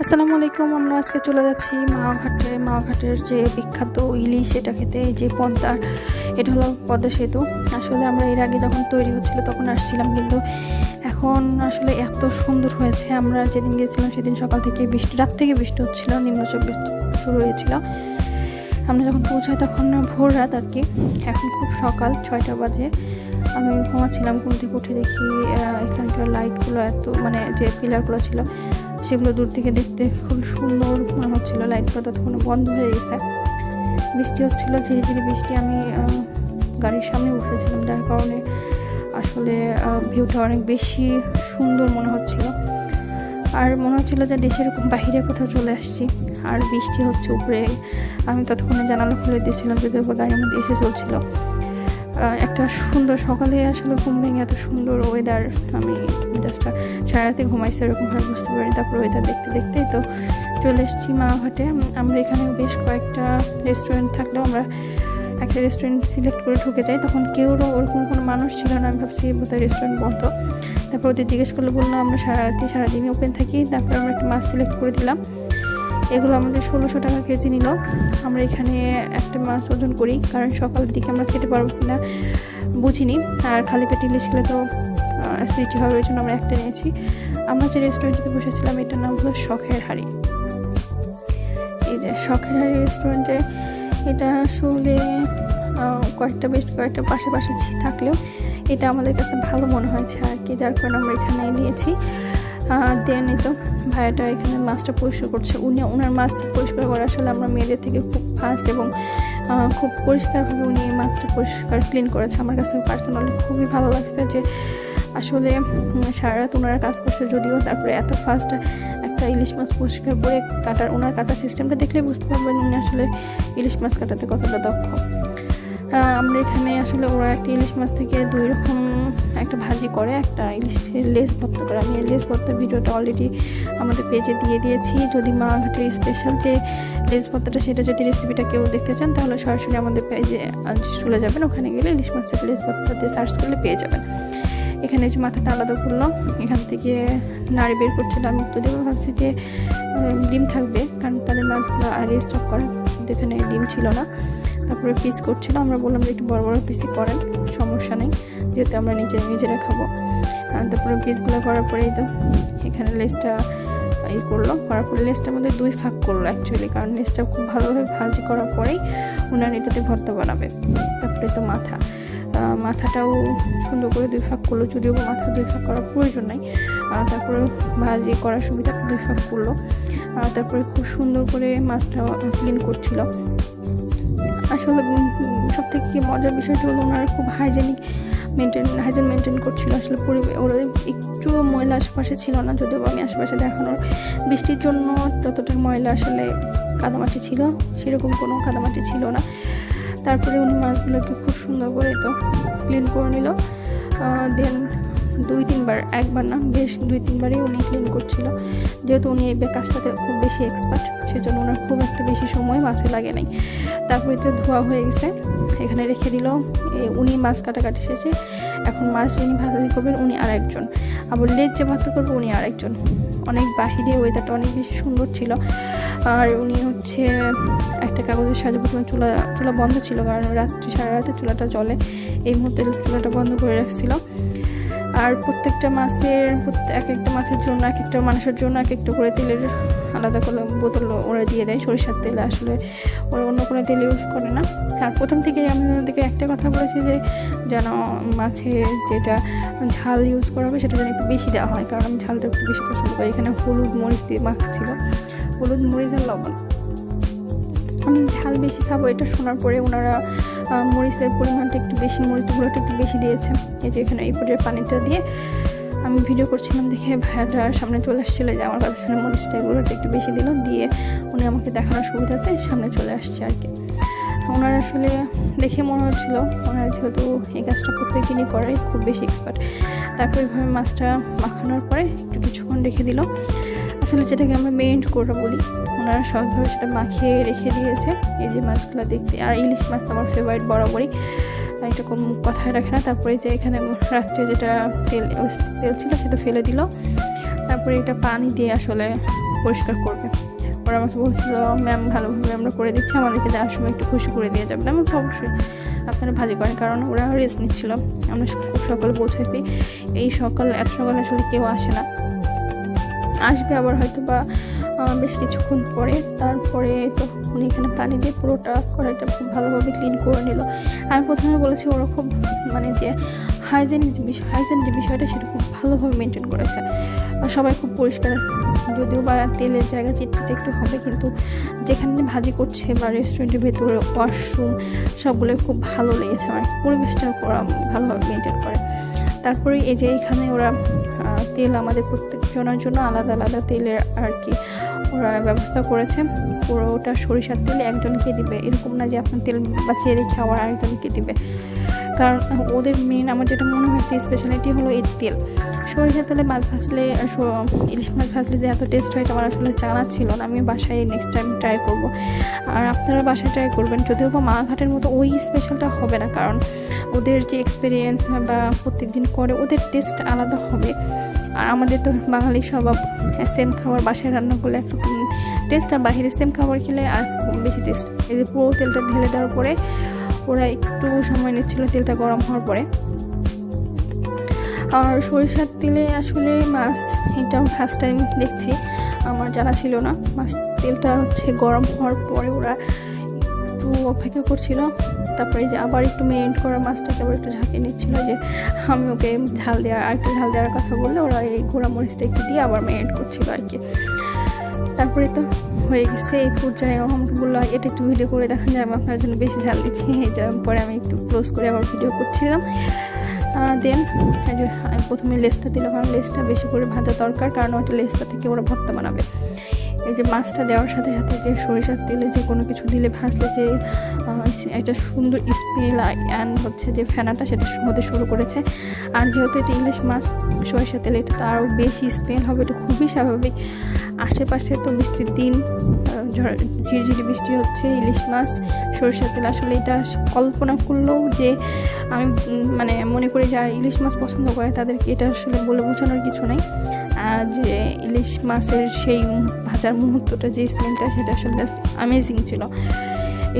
আসসালামু আলাইকুম, আমরা আজকে চলে যাচ্ছি মাওঘাটে। মাওঘাটের যে বিখ্যাত ইলিশ, এটা খেতে যে পদ্মার, এটা হলো পদ্মা সেতু। আসলে আমরা এর আগে যখন তৈরি হচ্ছিল তখন আসছিলাম, কিন্তু এখন আসলে এত সুন্দর হয়েছে। আমরা যেদিন গেছিলাম সেদিন সকাল থেকে বৃষ্টি, রাত থেকে বৃষ্টি হচ্ছিল নিম্নচাপ বৃষ্টি শুরু হয়েছিল। আমরা যখন পৌঁছাই তখন ভোর রাত আর কি, এখন খুব সকাল ছয়টা বাজে। আমি ঘুমাচ্ছিলাম, ঘুম থেকে উঠে দেখি এখানকার লাইটগুলো এত মানে যে পিলারগুলো ছিল সেগুলো দূর থেকে দেখতে খুব সুন্দর। মনে হচ্ছিল লাইটগুলো ততক্ষণে বন্ধ হয়ে গেছে। বৃষ্টি হচ্ছিল ঝিরি ঝিরি বৃষ্টি। আমি গাড়ির সামনে উঠেছিলাম যার কারণে আসলে ভিউটা অনেক বেশি সুন্দর মনে হচ্ছিল। আর মনে হচ্ছিল যে দেশের বাইরে কোথাও চলে আসছি। আর বৃষ্টি হচ্ছে উপরে। আমি ততক্ষণে জানালা খুলে দিয়েছিলাম যদি গাড়ির মধ্যে এসে চলছিল। একটা সুন্দর সকালে আসলে ঘুম ভেঙে এত সুন্দর ওয়েদার আমি জাস্ট সারা রাতে ঘুমাইছি এরকম ভাবে বুঝতে পারি। তারপর ওয়েদার দেখতে দেখতে তো চলে এসেছি মাঘাটে আমরা এখানে বেশ কয়েকটা রেস্টুরেন্ট থাকলেও আমরা একটা রেস্টুরেন্ট সিলেক্ট করে ঢুকে যাই। তখন কেউ ওরকম কোনো মানুষ ছিল না, আমি ভাবছি বোধহয় রেস্টুরেন্ট বন্ধ। তারপর ওদের জিজ্ঞেস করলে, বলল আমরা সারা রাতে সারাদিনই ওপেন থাকি। তারপর আমরা একটা মাছ সিলেক্ট করে দিলাম। এগুলো আমাদের ষোলোশো টাকা কেজি নিল। আমরা এখানে একটা মাছ ওজন করি, কারণ সকালের দিকে আমরা খেতে পারব কিনা বুঝিনি। আর খালি পেটে ইলিশ খেলে তো অ্যাসিডিটি হবে, ওই জন্য আমরা একটা নিয়েছি। আমরা যে রেস্টুরেন্টে বসেছিলাম, এটার নাম হলো শখের হাড়ি। এই যে শখের হাড়ি রেস্টুরেন্টে এটা আসলে কয়েকটা বেশ কয়েকটা পাশে পাশে থাকলেও এটা আমাদের কাছে ভালো মনে হয়েছে আর কি, যার কারণে আমরা এখানে নিয়েছি। দেন এই তো। ভাইয়াটা এখানে মাছটা পরিষ্কার করছে। উনি ওনার মাছ পরিষ্কার করে আসলে আমরা মেয়েদের থেকে খুব ফাস্ট এবং খুব পরিষ্কারভাবে উনি এই মাছটা পরিষ্কার ক্লিন করেছে। আমার কাছে পার্সোনালি খুবই ভালো লাগছে যে আসলে সারা রাত ওনারা কাজ করছে। যদিও তারপরে এত ফাস্ট একটা ইলিশ মাছ পরিষ্কার করে কাটার ওনার কাটার সিস্টেমটা দেখলে বুঝতে পারবেন উনি আসলে ইলিশ মাছ কাটাতে কতটা দক্ষ। আমরা এখানে আসলে ওরা একটা ইলিশ মাছ থেকে দুই রকম একটা ভাজি করে, একটা ইলিশের লেস ভর্তা করে। আমি লেস ভর্তার ভিডিওটা অলরেডি আমাদের পেজে দিয়ে দিয়েছি। যদি মা ঘাটের স্পেশাল যে লেস ভর্তাটা, সেটা যদি রেসিপিটা কেউ দেখতে চান, তাহলে সরাসরি আমাদের পেজে চলে যাবেন। ওখানে গেলে ইলিশ মাছের লেস ভর্তাতে সার্চ করলে পেয়ে যাবেন। এখানে যে মাথাটা আলাদা করলাম, এখান থেকে নাড়ি বের করছিলাম। আমি তো দেবো, ভাবছি যে ডিম থাকবে, কারণ তাদের মাছগুলো আগে স্টক করা, কিন্তু এখানে ডিম ছিল না। তারপরে পিস করছিল আমরা বললাম যে একটু বড় বড় পিসই করেন। সমস্যা নেই, যেহেতু আমরা নিজে নিজেরা খাব। তারপরে পিসগুলো করার পরেই তো এখানে লেসটা ই করল। করার পরে লেসটার মধ্যে দুই ফাঁক করল অ্যাকচুয়ালি কারণ লেসটা খুব ভালোভাবে ভাজি করার পরেই ওনার এটাতে ভর্তা বানাবে। তারপরে তো মাথা। মাথাটাও সুন্দর করে দুই ফাঁক করল, যদিও মাথা দুই ফাঁক করার প্রয়োজন নাই। তারপরে ভাজি করার সুবিধা দুই ফাঁক করল। তারপরে খুব সুন্দর করে মাছটা ক্লিন করছিল। আসলে সব থেকে মজার বিষয়টা হলো ওনারা খুব হাইজেনিক মেনটেন হাইজেন মেনটেন করছিল। আসলে পরিবেশ ওরা একটু ময়লা আশেপাশে ছিল না, যদিও আমি আশেপাশে দেখানোর বৃষ্টির জন্য যতটা ময়লা আসলে কাদামাটি ছিল, সেরকম কোনো কাদামাটি ছিল না। তারপরে উনি মাছগুলোকে খুব সুন্দর করে তো ক্লিন করে নিল। দেন দুই তিনবার, একবার না, বেশ দুই তিনবারই উনি ক্লিন করছিল। যেহেতু উনি এই কাজটাতে খুব বেশি এক্সপার্ট সেজন্য ওনার খুব একটা বেশি সময় মাছে লাগে নাই। তারপরে তো ধোয়া হয়ে গেছে, এখানে রেখে দিল। উনি মাছ কাটাকাটি শেষে এখন মাছ যিনি ভাজি করবেন উনি আর একজন আবার লেজ যে ভাত করবে উনি আর একজন অনেক বাহিরে ওয়েদারটা অনেক বেশি সুন্দর ছিল। আর উনি হচ্ছে একটা কাগজের সাহায্যে প্রথমে চুলা চুলা বন্ধ ছিল, কারণ রাত্রি, সারা রাতে চুলাটা জলে এই মুহূর্তে চুলাটা বন্ধ করে রাখছিল। আর প্রত্যেকটা মাছের এক একটা মাছের জন্য এক একটা মানুষের জন্য এক একটা করে তেলের আলাদা করে বোতল ওরা দিয়ে দেয়, সরিষার তেল। আসলে ওরা অন্য কোনো তেল ইউজ করে না। আর প্রথম থেকে আমি ওদেরকে একটা কথা বলেছি যে, যেন মাছে যেটা ঝাল ইউজ করা হবে, সেটা যেন একটু বেশি দেওয়া হয়। কারণ আমি ঝালটা একটু বেশি পছন্দ করি। এখানে হলুদ মরিচ দিয়ে মাখা ছিল। হলুদ মরিচ আর লবণ। আমি ঝাল বেশি খাব, এটা শোনার পরে ওনারা মরিচের পরিমাণটা একটু বেশি মরিচ গুঁড়োটা একটু বেশি দিয়েছে। এই যে এখানে এই পর্যায়ে পানিটা দিয়ে আমি ভিডিও করছিলাম দেখে ভাইয়াটার সামনে চলে আসছিল যে আমার কথা শুনে মরিচটা গুঁড়োটা একটু বেশি দিল, দিয়ে উনি আমাকে দেখানোর সুবিধাতে সামনে চলে আসছে আর কি। ওনার আসলে দেখে মনে হচ্ছিল, ওনার যেহেতু এই কাজটা প্রত্যেক দিনই করে খুব বেশি এক্সপার্ট তারপর এইভাবে মাছটা মাখানোর পরে একটু কিছুক্ষণ রেখে দিল। আসলে যেটাকে আমরা মেরিনেট করে বলি। ওনারা সহজভাবে সেটা মাখিয়ে রেখে দিয়েছে। এই যে মাছগুলো দেখতে আর ইলিশ মাছ তো আমার ফেভারিট বরাবরই। এটা কোনো কথায় রাখে না। তারপরে যে এখানে রাত্রে যেটা তেল তেল ছিল সেটা ফেলে দিল। তারপরে এটা পানি দিয়ে আসলে পরিষ্কার করবে। ওরা আমাকে বলছিল, ম্যাম, ভালোভাবে আমরা করে দিচ্ছি। আমাদেরকে দেওয়ার সময় একটু খুশি করে দিয়ে যাবেন আমি অবশ্যই। আপনারা ভাজি করেন, কারণ ওরা রেস্ট নিচ্ছিল। আমরা খুব সকালে পৌঁছেছি। এই সকাল এত সকালে আসলে কেউ আসে না। আসবে আবার হয়তো বা বেশ কিছুক্ষণ পরে। তারপরে তো উনি এখানে পানি দিয়ে পুরোটা কড়াইটা খুব ভালোভাবে ক্লিন করে নিল। আমি প্রথমে বলেছি ওরা খুব মানে যে হাইজেনিক যে বিষয় হাইজেন যে বিষয়টা সেটা খুব ভালোভাবে মেনটেন করেছে। সবাই খুব পরিষ্কার। যদিও বা তেলের জায়গা চিটচিটে একটু হবে, কিন্তু যেখানে ভাজি করছে বা রেস্টুরেন্টের ভেতরে ওয়াশরুম সবগুলো খুব ভালো লেগেছে আমার। পরিবেশটা ওরা ভালোভাবে মেনটেন করে। তারপরে এই যে এখানে ওরা তেল আমাদের প্রত্যেকজনের জন্য আলাদা আলাদা তেলের আর কি ওরা ব্যবস্থা করেছে। পুরোটা সরিষার তেল একজনকে দিবে? এরকম না যে আপনার তেল বাঁচিয়ে রেখে আবার আরেকজনকে দিবে। কারণ ওদের মেন আমার যেটা মনে হয়েছে স্পেশালিটি হলো এই তেল। সরিষার তেলে মাছ ভাজলে ইলিশ মাছ ভাজলে যে এত টেস্ট হয় আমার আসলে জানা ছিল না। আমি বাসায় নেক্সট টাইম ট্রাই করব। আর আপনারা বাসায় ট্রাই করবেন। যদিও বা মা ঘাটের মতো ওই স্পেশালটা হবে না, কারণ ওদের যে এক্সপিরিয়েন্স বা প্রত্যেক দিন করে ওদের টেস্ট আলাদা হবে। আর আমাদের তো বাঙালি স্বভাব সেম খাবার, বাসায় রান্না করলে একরকম টেস্ট আর বাহিরে সেম খাবার খেলে আর বেশি টেস্ট এই যে পুরো তেলটা ঢেলে দেওয়ার পরে ওরা একটু সময় নিচ্ছিল, তেলটা গরম হওয়ার পরে। আর সরিষার তেলে আসলে মাছ, এটা ফার্স্ট টাইম দেখছি, আমার জানা ছিল না। মাছ তেলটা হচ্ছে গরম হওয়ার পরে ওরা একটু অপেক্ষা করছিল। তারপরে যে আবার একটু মেরিনেট করা মাছটাকে আবার একটু ঝাঁকিয়ে নিচ্ছিল যে আমি ওকে ঝাল দেওয়ার আর একটু ঝাল দেওয়ার কথা বললে ওরা এই ঘোড়া মরিচটা একটু দিয়ে আবার মেরিনেট করছিল আর কি। তারপরে তো হয়ে গেছে এই পর্যায়ে। আমাকে বলল, এটা একটু ভিডিও করে দেখা যায় আমি আপনার জন্য বেশি ঝাল দিচ্ছি। এটা পরে আমি একটু ক্লোজ করে আবার ভিডিও করছিলাম। দেন প্রথমে লেসটা দিলাম, কারণ লেসটা বেশি করে ভাজা দরকার, কারণ ওটা লেসটা থেকে ওরা ভর্তা বানাবে। এই যে মাছটা দেওয়ার সাথে সাথে যে সরিষার তেলে যে কোনো কিছু দিলে ভাজলে যে একটা সুন্দর স্মেল অ্যান্ড হচ্ছে যে ফেনাটা সেটা হতে শুরু করেছে। আর যেহেতু এটা ইলিশ মাছ, সরিষার তেলে এটা তো আরও বেশি স্মেল হবে, এটা খুবই স্বাভাবিক। আশেপাশে তো বৃষ্টির দিন ঝিরঝিরি বৃষ্টি হচ্ছে, ইলিশ মাছ, সরিষার তেল। আসলে এটা কল্পনা করলেও যে, আমি মানে মনে করি যারা ইলিশ মাছ পছন্দ করে তাদেরকে এটা আসলে বলে বোঝানোর কিছু নেই। যে ইলিশ মাছের সেই ভাজার মুহূর্তটা, যে স্মেলটা, সেটা আসলে জাস্ট অ্যামেজিং ছিল।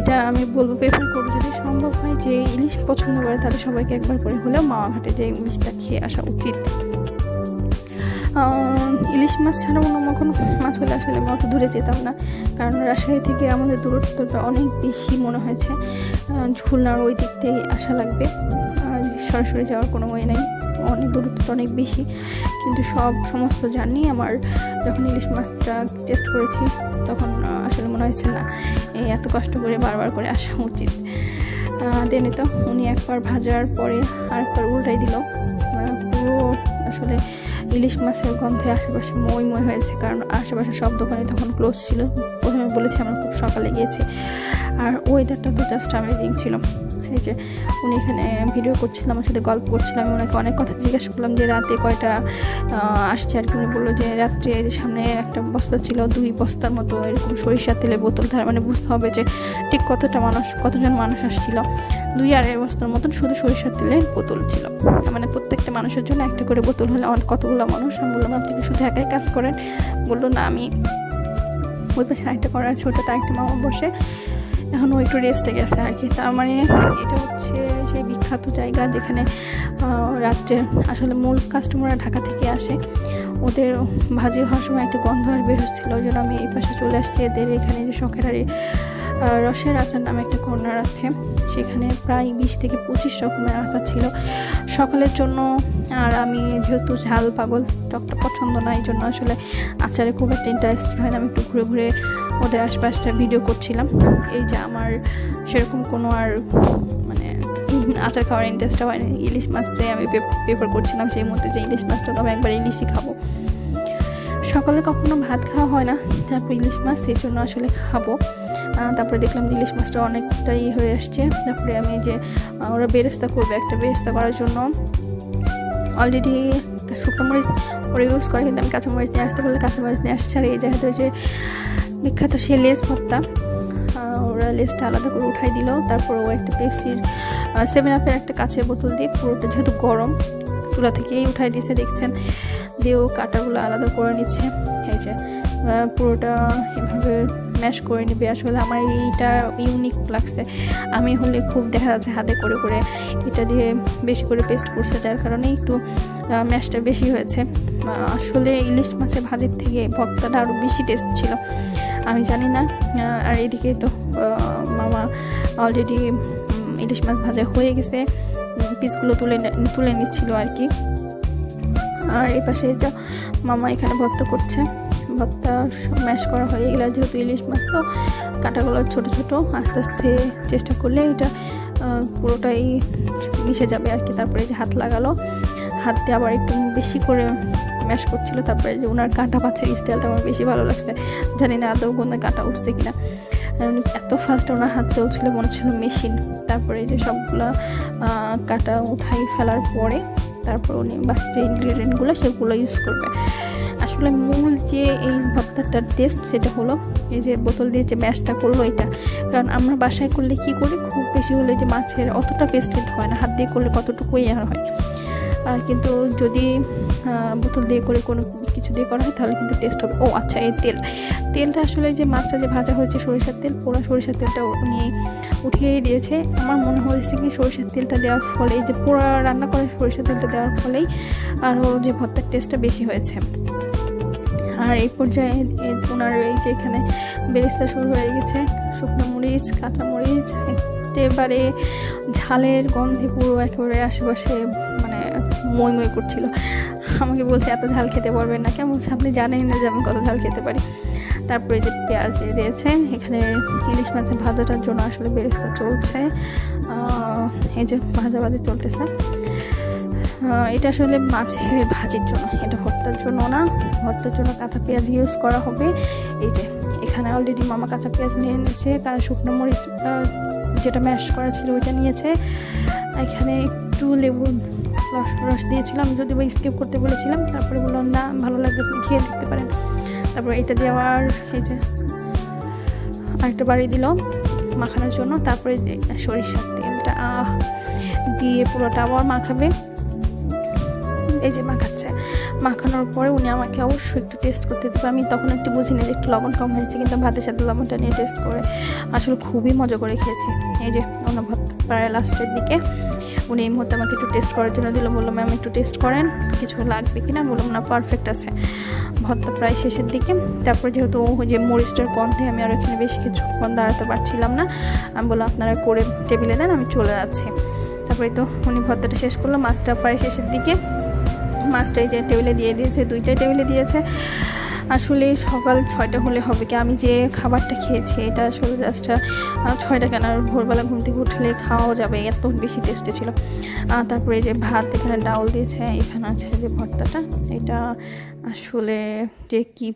এটা আমি বলব প্রেফার করব যদি সম্ভব হয় যে ইলিশ পছন্দ করে, তাহলে সবাইকে একবার করে হলেও মাওয়া ঘাটে যে ইলিশটা খেয়ে আসা উচিত। ইলিশ মাছ ছাড়া অন্য কোনো মাছ হলে আসলে আমি অত দূরে যেতাম না, কারণ রাজশাহী থেকে আমাদের দূরত্বটা অনেক বেশি মনে হয়েছে। খুলনার ওই দিক থেকে আসা লাগবে। সরাসরি যাওয়ার কোনো ওয়ে নেই। অনেক দূরত্বটা অনেক বেশি। কিন্তু সব সমস্ত জানি আমার যখন ইলিশ মাছটা টেস্ট করেছি, তখন আসলে মনে হয়েছে না, এই এত কষ্ট করে বারবার করে আসা উচিত। দেনে তো উনি একবার ভাজার পরে আরেকবার উল্টাই দিল। পুরো আসলে ইলিশ মাছের গন্ধে আশেপাশে মই মই হয়েছে, কারণ আশেপাশে সব দোকানে তখন ক্লোজ ছিল। প্রথমে বলেছি আমরা খুব সকালে গিয়েছি। আর ওয়েদারটা তো জাস্ট অ্যামেজিং ছিল। এই যে উনি এখানে ভিডিও করছিলাম আমার সাথে গল্প করছিলাম আমি ওনাকে অনেক কথা জিজ্ঞাসা করলাম যে রাতে কয়টা আসছে আর কি। উনি বলল যে রাত্রে সামনে একটা বস্তা ছিল, দুই বস্তার মতো এরকম সরিষার তেলে বোতল, তার মানে বুঝতে হবে যে ঠিক কতটা মানুষ, কতজন মানুষ আসছিল। দুই আড়াই বস্তার মতন শুধু সরিষার তেলের বোতল ছিল। মানে প্রত্যেকটা মানুষের জন্য একটা করে বোতল হলে অনেক কতগুলো মানুষ? আমি বললাম, আপনি শুধু একাই কাজ করেন? বলল, না, আমি ওই পাশে আরেকটা করা আছে, ওটাতে আরেকটা মামা বসে এখন ও একটু রেস্টে গেছে আর কি তার মানে এটা হচ্ছে সেই বিখ্যাত জায়গা যেখানে রাত্রে আসলে মূল কাস্টমাররা ঢাকা থেকে আসে। ওদের ভাজি হওয়ার সময় একটা গন্ধ আর বের হচ্ছিল। ওই জন্য আমি এই পাশে চলে আসছি। এদের এখানে যে শখের রসের আচার নামে একটা কর্নার আছে। সেখানে প্রায় বিশ থেকে পঁচিশ রকমের আচার ছিল। সকালের জন্য, আর আমি যেহেতু ঝাল পাগল, টকটা পছন্দ না, এই জন্য আসলে আচারে খুব একটা ইন্টারেস্ট হয় না। আমি একটু ঘুরে ঘুরে ওদের আশপাশটা ভিডিও করছিলাম। এই যে আমার সেরকম কোনো আর মানে আচার খাওয়ার ইন্টারেস্টটা হয়নি। ইলিশ মাছটাই আমি পেপার করছিলাম সেই মধ্যে যে ইলিশ মাছটা আমি একবার ইলিশই খাব। সকালে কখনো ভাত খাওয়া হয় না, তারপর ইলিশ মাছ সেই জন্য আসলে খাব। তারপরে দেখলাম ইলিশ মাছটা অনেকটাই হয়ে আসছে। তারপরে আমি যে ওরা বেরেস্তা করবে একটা বেরেস্তা করার জন্য। অলরেডি শুকনো মরিচ ওরা ইউজ করে, কিন্তু আমি কাঁচামরিচ নিয়ে আসতে বললে কাঁচামরিচ নিয়ে আসছে। আর এই জায়গাতে যে বিখ্যাত সে লেস ভর্তা। ওরা লেসটা আলাদা করে উঠাই দিল। তারপর ও একটা পেপসির সেভেন আপের একটা কাঁচের বোতল দিয়ে পুরোটা যেহেতু গরম, চুলা থেকেই উঠাই দিয়েছে দেখছেন? দিয়ে ও কাটাগুলো আলাদা করে নিচ্ছে। এই যে পুরোটা এভাবে ম্যাশ করে নেবে। আসলে আমার এইটা ইউনিক লাগছে। আমি হলে খুব দেখা যাচ্ছে হাতে করে করে এটা দিয়ে বেশি করে পেস্ট করছে, যার কারণে একটু ম্যাশটা বেশি হয়েছে। আসলে ইলিশ মাছের ভাজির থেকে ভক্তাটা আরও বেশি টেস্ট ছিল। আমি জানি না আর এদিকে তো মামা অলরেডি ইলিশ মাছ ভাজা হয়ে গেছে পিসগুলো তুলে তুলে নিচ্ছিল আর কি। আর এই পাশে যা, মামা এখানে ভর্তা করছে। ভর্তা ম্যাশ করা হয়ে গেলে, যেহেতু ইলিশ মাছ তো কাঁটাগুলো ছোট ছোট, আস্তে আস্তে চেষ্টা করলে এটা পুরোটাই মিশে যাবে আর কি। তারপরে যে হাত লাগালো, হাত দিয়ে আবার একটু বেশি করে ম্যাশ করছিল, তারপরে যে ওনার কাঁটা পাথের স্টাইলটা আমার বেশি ভালো লাগছে। জানি না আদৌ কোনো কাঁটা উঠছে কিনা। উনি এত ফাস্ট ওনার হাত চলছিল, মনে হচ্ছিল মেশিন তারপরে যে সবগুলো কাঁটা উঠাই ফেলার পরে তারপর উনি বাকি যে ইনগ্রিডিয়েন্টগুলো সেগুলো ইউজ করবে। আসলে মূল যে এই ভর্তাটার টেস্ট সেটা হলো এই যে বোতল দিয়ে যে ম্যাশটা করল এটা। কারণ আমরা বাসায় করলে কি করি? খুব বেশি হলে যে মাছের অতটা পেস্ট হয় না। হাত দিয়ে করলে কতটুকুই আর হয়। কিন্তু যদি বোতল দিয়ে করে কোনো কিছু দিয়ে করা হয়, তাহলে কিন্তু টেস্ট হবে। ও আচ্ছা এই তেল। তেলটা আসলে যে মাছটা যে ভাজা হয়েছে সরিষার তেল পোড়া সরিষার তেলটা উনি উঠিয়েই দিয়েছে। আমার মনে হয়েছে কি সরিষার তেলটা দেওয়ার ফলে যে পোড়া রান্না করে সরিষার তেলটা দেওয়ার ফলেই আরও যে ভর্তার টেস্টটা বেশি হয়েছে। আর এই পর্যায়ে ওনার এই যে এখানে বেরেস্তা শুরু হয়ে গেছে। শুকনো মরিচ, কাঁচা মরিচ, একেবারে ঝালের গন্ধে পুরো একেবারে আশেপাশে মানে মই মই করছিল। আমাকে বলছে, এত ঝাল খেতে পারবেন না। কেমন বলছে আপনি জানেন না যে আমি কত ঝাল খেতে পারি। তারপরে যে পেঁয়াজ দিয়ে দিয়েছে, এখানে ইলিশ মাছের ভাজাটার জন্য আসলে বেরেস্তা চলছে। এই যে ভাজা ভাজি চলতেছে এটা আসলে মাছের ভাজির জন্য, এটা ভর্তার জন্য না। ভর্তার জন্য কাঁচা পেঁয়াজ ইউজ করা হবে। এই যে, এখানে অলরেডি মামা কাঁচা পেঁয়াজ নিয়ে নিয়েছে কারণ শুকনো মরিচ যেটা ম্যাশ করা ছিল, ওইটা নিয়েছে। এখানে একটু লেবু রস রস দিয়েছিলাম যদি বা স্কিপ করতে বলেছিলাম, তারপরে বললাম না, ভালো লাগবে আপনি খেয়ে দেখতে পারেন। তারপরে এটা দিয়ে আবার এই যে আরেকটা বাড়ি দিল মাখানোর জন্য, তারপরে সরিষার তেলটা দিয়ে পুরোটা আবার মাখাবে। এই যে মাখাচ্ছে। মাখানোর পরে উনি আমাকে অবশ্যই একটু টেস্ট করতে দেবে। আমি তখন একটু বুঝিনি যে একটু লবণ কম হয়েছে, কিন্তু ভাতের সাথে লবণটা নিয়ে টেস্ট করে আসলে খুবই মজা করে খেয়েছি। এই যে ওনার ভাত প্রায় লাস্টের দিকে। উনি এই মুহূর্তে আমাকে একটু টেস্ট করার জন্য দিল, বলল ম্যাম একটু টেস্ট করেন, কিছু লাগবে কি না বললাম, না পারফেক্ট আছে। ভর্তা প্রায় শেষের দিকে। তারপর যেহেতু যে মরিচটার গন্ধে আমি আর এখানে বেশি কিছুক্ষণ দাঁড়াতে পারছিলাম না, আমি বললাম, আপনারা করে টেবিলে দেন, আমি চলে যাচ্ছি। তারপরে তো উনি ভর্তাটা শেষ করল, মাছটা প্রায় শেষের দিকে। মাছটাই যে টেবিলে দিয়ে দিয়েছে, দুইটাই টেবিলে দিয়েছে। আসলে সকাল ছয়টা হলে হবে কি? আমি যে খাবারটা খেয়েছি, এটা আসলে জাস্ট ছয়টা কেন? ভোরবেলা ঘুম থেকে উঠলে খাওয়াও যাবে, এত বেশি টেস্টি ছিল। তারপরে যে ভাত, এখানে ডাউল দিয়েছে, এখানে আছে যে ভর্তাটা। এটা আসলে যে কি